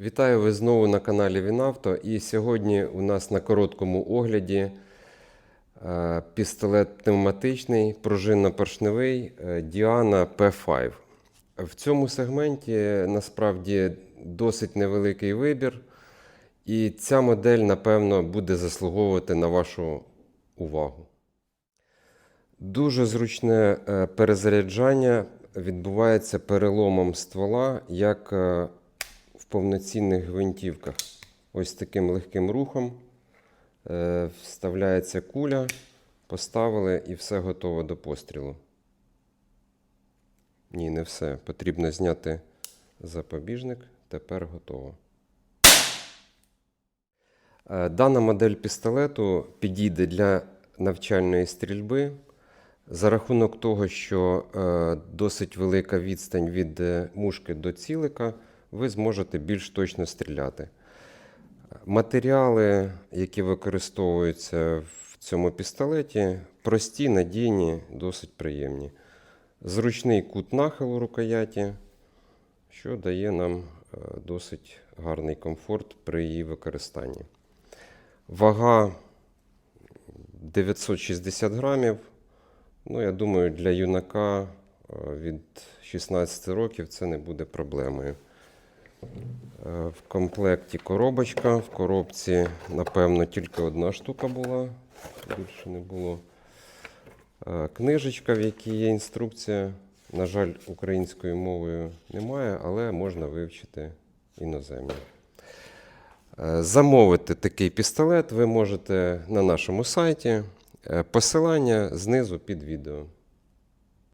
Вітаю ви знову на каналі Вінавто. І сьогодні у нас на короткому огляді е, пістолет пневматичний, пружинно-поршневий е, Diana P5. В цьому сегменті насправді досить невеликий вибір, і ця модель, напевно, буде заслуговувати на вашу увагу. Дуже зручне е, перезаряджання відбувається переломом ствола, як повноцінних гвинтівках. Ось таким легким рухом е, вставляється куля, поставили і все готово до пострілу. Ні, не все. Потрібно зняти запобіжник. Тепер готово. Е, Дана модель пістолету підійде для навчальної стрільби. За рахунок того, що е, досить велика відстань від мушки до цілика, ви зможете більш точно стріляти. Матеріали, які використовуються в цьому пістолеті, прості, надійні, досить приємні. Зручний кут нахилу рукояті, що дає нам е, досить гарний комфорт при її використанні. Вага 960 грамів. Ну, я думаю, для юнака е, від 16 років це не буде проблемою. Е, В комплекті коробочка. В коробці, напевно, тільки одна штука була, більше не було. Е, Книжечка, в якій є інструкція. На жаль, українською мовою немає, але можна вивчити іноземні. Е, Замовити такий пістолет ви можете на нашому сайті. Посилання знизу під відео.